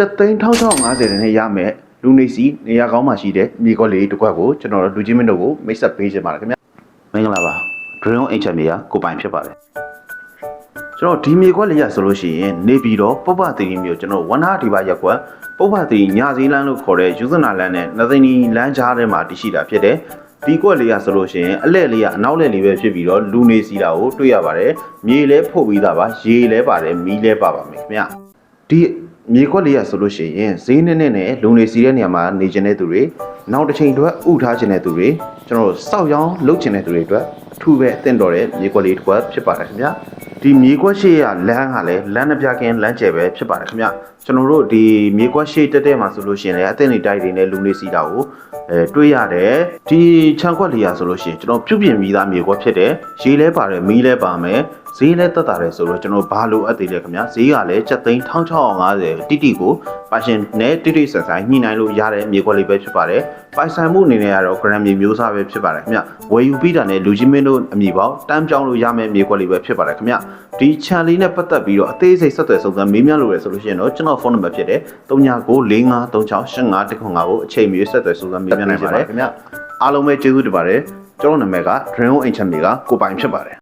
ကျပ်သိန်း1650နဲ့ရမယ်လူနေစီနေရာကောင်းမှရှိတဲ့မြေကွက်လေးတစ်ခွက်ကိုကျွန်တော်တို့လူချင်းမင်းတို့ကိုမိတ်ဆက်ပေးချင်ပါတယ်ခင်ဗျမင်္ဂလာပါ Dream H မြေကကိုပိုင်ဖြစ်ပါတယ်ကျွန်တော်ဒီမြေကွက်လေးရဆိုလို့ရှိရင်နေပြည်တော်ပုပ္ပတိမျိုးကျွန်တော်ဝန္နာဒီပါရက်ကွက်ပုပ္ပတိညာစည်းလန်းလို့ခေါ်တဲ့ယူဇနာလန်းနဲ့နသိနီလန်းကြားထဲမှာတရှိတာဖြစ်တယ်ဒီကွက်လေးရဆိုလို့ရှိရင်အလဲလေးကအနောက်လဲလေးပဲဖြစ်ပြီးတော့လူနေစီတာကိုတွေ့ရပါတယ်မြေလဲဖုတ်ပြီးသားပါရေလဲပါတယ်မီးလဲပါပါမယ်ခင်ဗျ ဒီမြေကွက်လေးရဆိုလို့ရှိရင်ဈေးနဲ့နဲ့နဲ့လူနေစီတဲ့နေရာမှာနေကျင်တဲ့သူတွေနောက်တစ်ချိန်အတွက်ဥထားခြင်းတဲ့သူတွေကျွန်တော်တို့စောက်ရောင်းလုပ်ခြင်းတဲ့သူတွေအတွက်အထူးပဲအသင့်တော်တဲ့မြေကွက်လေးတစ်ခွက်ဖြစ်ပါတယ်ခင်ဗျဒီမြေကွက်ရှိရလမ်းဟာလည်းလမ်းတစ်ပြကင်းလမ်းကျယ်ပဲဖြစ်ပါတယ်ခင်ဗျကျွန်တော်တို့ဒီမြေကွက်ရှိတက်တဲ့မှာဆိုလို့ရှိရင်လည်းအသင့်နေတိုက်တွေနဲ့လူနေစီတာကိုအဲတွေ့ရတယ်ဒီခြံခွက်လေးရဆိုလို့ရှိရင်ကျွန်တော်ပြုပြင်ပြီးသားမြေကွက်ဖြစ်တယ်ရေလဲပါတယ်မီးလဲပါမယ် ဈေးလဲတက်တာတယ်ဆိုတော့ကျွန်တော်ဘာလို့အပ်သေးလဲခင်ဗျဈေးကလည်းချက်သိန်း1650တိတိကိုပါရှင်နဲ့တိတိဆက်ဆိုင်ညှိနှိုင်းလို့ရတဲ့မြေကွက်လေးပဲဖြစ်ပါတယ်ပိုင်ဆိုင်မှုအနေနဲ့ကတော့ gram မြေမျိုးစားပဲဖြစ်ပါတယ်ခင်ဗျဝယ်ယူပြီးတာနဲ့လူချင်းမင်းတို့အမည်ပေါက်တမ်းပြောင်းလို့ရမယ့်မြေကွက်လေးပဲဖြစ်ပါတယ်ခင်ဗျဒီချန်လေးနဲ့ပတ်သက်ပြီးတော့အသေးစိတ်ဆက်သွယ်စုံစမ်းမေးမြန်းလို့ရဆိုလို့ရှိရင်တော့ကျွန်တော်ဖုန်းနံပါတ်ဖြစ်တဲ့3995368585ကိုအချိန်မီဆက်သွယ်စုံစမ်းမေးမြန်းနိုင်ပါတယ်ခင်ဗျအားလုံးပဲကျေးဇူးတင်ပါတယ်ကျွန်တော်နာမည်က Dream Ancient မြေကကိုပိုင်ဖြစ်ပါတယ်